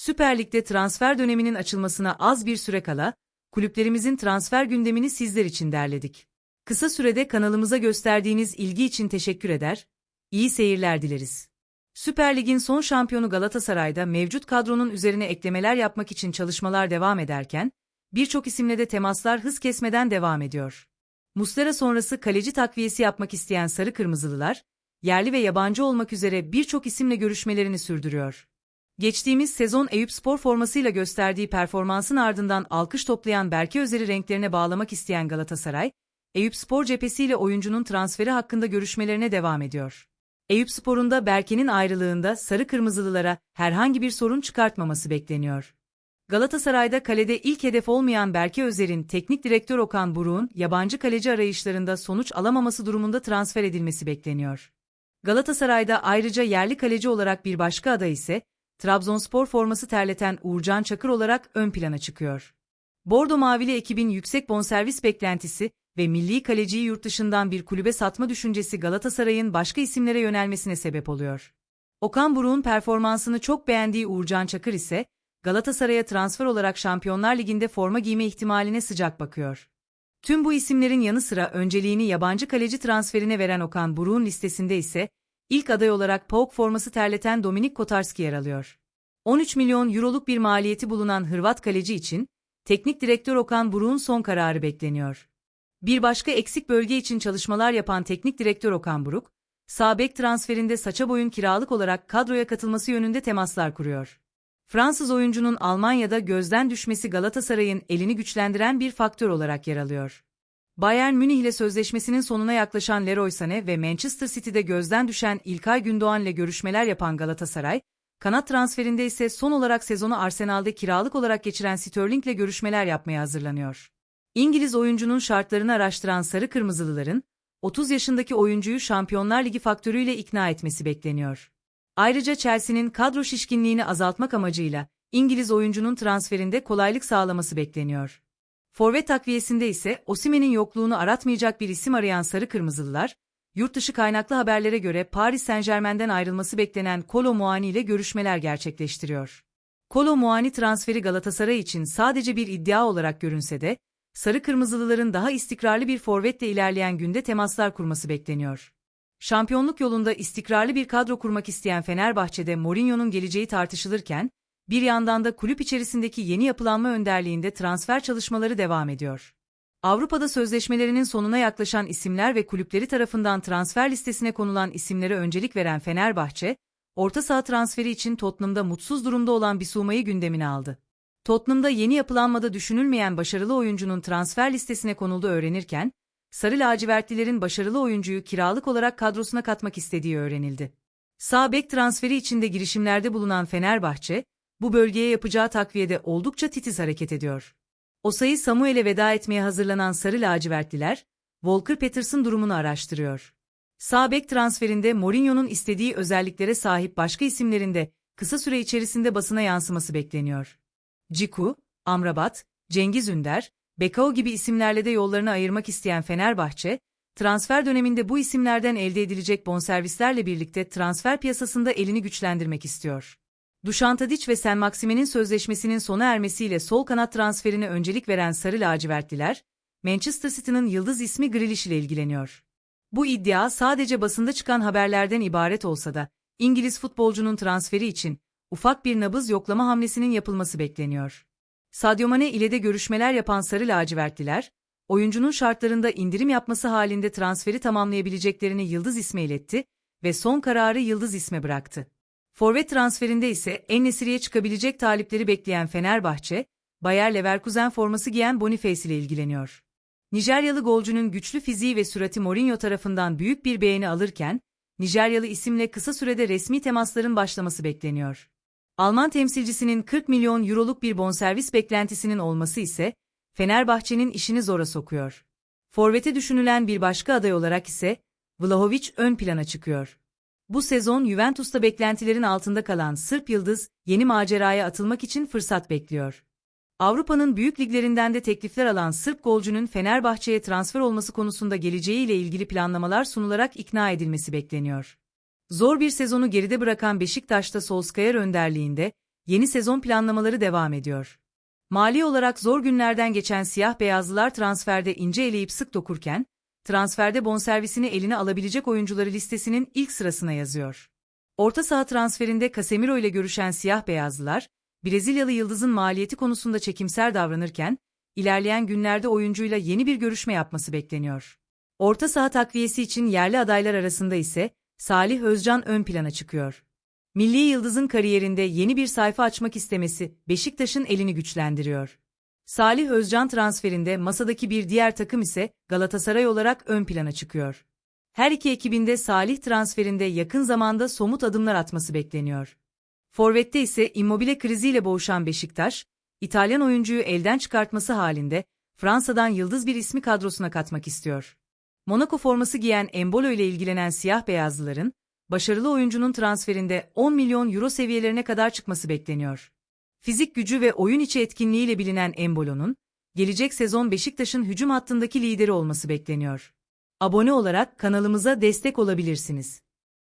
Süper Lig'de transfer döneminin açılmasına az bir süre kala, kulüplerimizin transfer gündemini sizler için derledik. Kısa sürede kanalımıza gösterdiğiniz ilgi için teşekkür eder, iyi seyirler dileriz. Süper Lig'in son şampiyonu Galatasaray'da mevcut kadronun üzerine eklemeler yapmak için çalışmalar devam ederken, birçok isimle de temaslar hız kesmeden devam ediyor. Muslera sonrası kaleci takviyesi yapmak isteyen Sarı Kırmızılılar, yerli ve yabancı olmak üzere birçok isimle görüşmelerini sürdürüyor. Geçtiğimiz sezon Eyüp Spor formasıyla gösterdiği performansın ardından alkış toplayan Berke Özer'i renklerine bağlamak isteyen Galatasaray, Eyüp Spor cephesiyle oyuncunun transferi hakkında görüşmelerine devam ediyor. Eyüp Spor'un da Berke'nin ayrılığında sarı kırmızılılara herhangi bir sorun çıkartmaması bekleniyor. Galatasaray'da kalede ilk hedef olmayan Berke Özer'in teknik direktör Okan Buruk'un yabancı kaleci arayışlarında sonuç alamaması durumunda transfer edilmesi bekleniyor. Galatasaray'da ayrıca yerli kaleci olarak bir başka aday ise, Trabzonspor forması terleten Uğurcan Çakır olarak ön plana çıkıyor. Bordo Mavili ekibin yüksek bonservis beklentisi ve milli kaleciyi yurt dışından bir kulübe satma düşüncesi Galatasaray'ın başka isimlere yönelmesine sebep oluyor. Okan Buruk'un performansını çok beğendiği Uğurcan Çakır ise, Galatasaray'a transfer olarak Şampiyonlar Ligi'nde forma giyme ihtimaline sıcak bakıyor. Tüm bu isimlerin yanı sıra önceliğini yabancı kaleci transferine veren Okan Buruk'un listesinde ise, ilk aday olarak PAOK forması terleten Dominik Kotarski yer alıyor. 13 milyon euroluk bir maliyeti bulunan Hırvat kaleci için, teknik direktör Okan Buruk'un son kararı bekleniyor. Bir başka eksik bölge için çalışmalar yapan teknik direktör Okan Buruk, sağ bek transferinde saça boyun kiralık olarak kadroya katılması yönünde temaslar kuruyor. Fransız oyuncunun Almanya'da gözden düşmesi Galatasaray'ın elini güçlendiren bir faktör olarak yer alıyor. Bayern Münih ile sözleşmesinin sonuna yaklaşan Leroy Sané ve Manchester City'de gözden düşen İlkay Gündoğan ile görüşmeler yapan Galatasaray, kanat transferinde ise son olarak sezonu Arsenal'de kiralık olarak geçiren Sterling ile görüşmeler yapmaya hazırlanıyor. İngiliz oyuncunun şartlarını araştıran Sarı Kırmızılıların, 30 yaşındaki oyuncuyu Şampiyonlar Ligi faktörüyle ikna etmesi bekleniyor. Ayrıca Chelsea'nin kadro şişkinliğini azaltmak amacıyla İngiliz oyuncunun transferinde kolaylık sağlaması bekleniyor. Forvet takviyesinde ise Osimen'in yokluğunu aratmayacak bir isim arayan Sarı Kırmızılılar, yurt dışı kaynaklı haberlere göre Paris Saint-Germain'den ayrılması beklenen Kolo Muani ile görüşmeler gerçekleştiriyor. Kolo Muani transferi Galatasaray için sadece bir iddia olarak görünse de, Sarı Kırmızılıların daha istikrarlı bir forvetle ilerleyen günde temaslar kurması bekleniyor. Şampiyonluk yolunda istikrarlı bir kadro kurmak isteyen Fenerbahçe'de Mourinho'nun geleceği tartışılırken, bir yandan da kulüp içerisindeki yeni yapılanma önderliğinde transfer çalışmaları devam ediyor. Avrupa'da sözleşmelerinin sonuna yaklaşan isimler ve kulüpleri tarafından transfer listesine konulan isimlere öncelik veren Fenerbahçe, orta saha transferi için Tottenham'da mutsuz durumda olan Bissouma'yı gündemine aldı. Tottenham'da yeni yapılanmada düşünülmeyen başarılı oyuncunun transfer listesine konuldu öğrenirken, Sarı lacivertlilerin başarılı oyuncuyu kiralık olarak kadrosuna katmak istediği öğrenildi. Sağ bek transferi içinde girişimlerde bulunan Fenerbahçe, bu bölgeye yapacağı takviyede oldukça titiz hareket ediyor. Osayi Samuel'e veda etmeye hazırlanan Sarı lacivertliler, Volker Peterson durumunu araştırıyor. Sağ bek transferinde Mourinho'nun istediği özelliklere sahip başka isimlerin de kısa süre içerisinde basına yansıması bekleniyor. Ciku, Amrabat, Cengiz Ünder, Bekao gibi isimlerle de yollarını ayırmak isteyen Fenerbahçe, transfer döneminde bu isimlerden elde edilecek bonservislerle birlikte transfer piyasasında elini güçlendirmek istiyor. Dušan Tadić ve Sen Maxime'nin sözleşmesinin sona ermesiyle sol kanat transferine öncelik veren Sarı lacivertliler, Manchester City'nin yıldız ismi Grealish ile ilgileniyor. Bu iddia sadece basında çıkan haberlerden ibaret olsa da, İngiliz futbolcunun transferi için ufak bir nabız yoklama hamlesinin yapılması bekleniyor. Sadio Mane ile de görüşmeler yapan Sarı lacivertliler, oyuncunun şartlarında indirim yapması halinde transferi tamamlayabileceklerini Yıldız isme iletti ve son kararı Yıldız isme bıraktı. Forvet transferinde ise En-Nesyri'ye çıkabilecek talipleri bekleyen Fenerbahçe, Bayer Leverkusen forması giyen Boniface ile ilgileniyor. Nijeryalı golcünün güçlü fiziği ve sürati Mourinho tarafından büyük bir beğeni alırken, Nijeryalı isimle kısa sürede resmi temasların başlaması bekleniyor. Alman temsilcisinin 40 milyon euroluk bir bonservis beklentisinin olması ise, Fenerbahçe'nin işini zora sokuyor. Forvet'e düşünülen bir başka aday olarak ise, Vlahovic ön plana çıkıyor. Bu sezon Juventus'ta beklentilerin altında kalan Sırp Yıldız, yeni maceraya atılmak için fırsat bekliyor. Avrupa'nın büyük liglerinden de teklifler alan Sırp golcünün Fenerbahçe'ye transfer olması konusunda geleceğiyle ilgili planlamalar sunularak ikna edilmesi bekleniyor. Zor bir sezonu geride bırakan Beşiktaş'ta Solskjaer önderliğinde, yeni sezon planlamaları devam ediyor. Mali olarak zor günlerden geçen siyah beyazlılar transferde ince eleyip sık dokurken, transferde bonservisini eline alabilecek oyuncuları listesinin ilk sırasına yazıyor. Orta saha transferinde Casemiro ile görüşen siyah beyazlılar, Brezilyalı yıldızın maliyeti konusunda çekimser davranırken, ilerleyen günlerde oyuncuyla yeni bir görüşme yapması bekleniyor. Orta saha takviyesi için yerli adaylar arasında ise Salih Özcan ön plana çıkıyor. Milli Yıldız'ın kariyerinde yeni bir sayfa açmak istemesi Beşiktaş'ın elini güçlendiriyor. Salih Özcan transferinde masadaki bir diğer takım ise Galatasaray olarak ön plana çıkıyor. Her iki ekibinde Salih transferinde yakın zamanda somut adımlar atması bekleniyor. Forvet'te ise Immobile kriziyle boğuşan Beşiktaş, İtalyan oyuncuyu elden çıkartması halinde Fransa'dan yıldız bir ismi kadrosuna katmak istiyor. Monaco forması giyen Embolo ile ilgilenen siyah beyazlıların, başarılı oyuncunun transferinde 10 milyon euro seviyelerine kadar çıkması bekleniyor. Fizik gücü ve oyun içi etkinliğiyle bilinen Embolo'nun, gelecek sezon Beşiktaş'ın hücum hattındaki lideri olması bekleniyor. Abone olarak kanalımıza destek olabilirsiniz.